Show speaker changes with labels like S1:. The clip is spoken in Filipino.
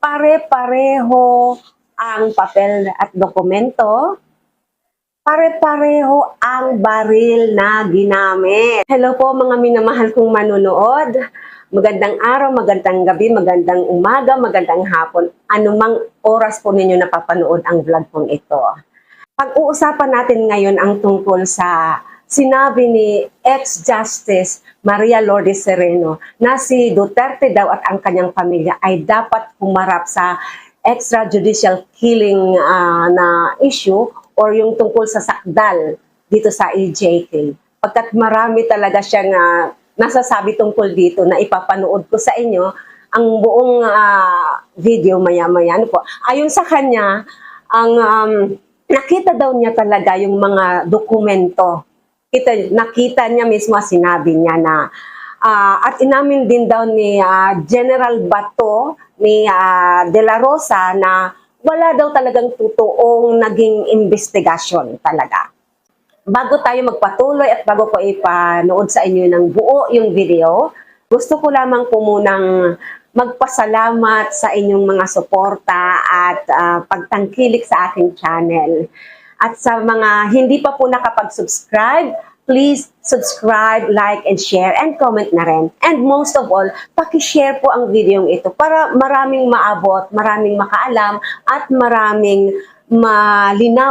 S1: pare-pareho ang papel at dokumento, pare-pareho ang baril na ginamit. Hello po mga minamahal kong manunood. Magandang araw, magandang gabi, magandang umaga, magandang hapon. Anumang oras po ninyo napapanood ang vlog kong ito. Pag-uusapan natin ngayon ang tungkol sa sinabi ni ex-justice Maria Lourdes Sereno na si Duterte daw at ang kanyang pamilya ay dapat humarap sa extrajudicial killing ah, na issue or yung tungkol sa sakdal dito sa EJK. Pagkat marami talaga siyang ah, nasasabi tungkol dito na ipapanood ko sa inyo ang buong ah, video maya-maya. Ano po? Ayon sa kanya, ang um, nakita daw niya talaga yung mga dokumento. Kita, nakita niya mismo, sinabi niya na ah, at inamin din daw ni ah, General Bato ni ah, De La Rosa na wala daw talagang totoong naging investigasyon talaga. Bago tayo magpatuloy at bago ko ipanood sa inyo ng buo yung video, gusto ko lamang po munang magpasalamat sa inyong mga suporta at ah, pagtangkilik sa aking channel. At sa mga hindi pa po nakapag-subscribe, please subscribe, like, and share, and comment na rin. And most of all, pakishare po ang video ito para maraming maabot, maraming makaalam, at maraming malinaw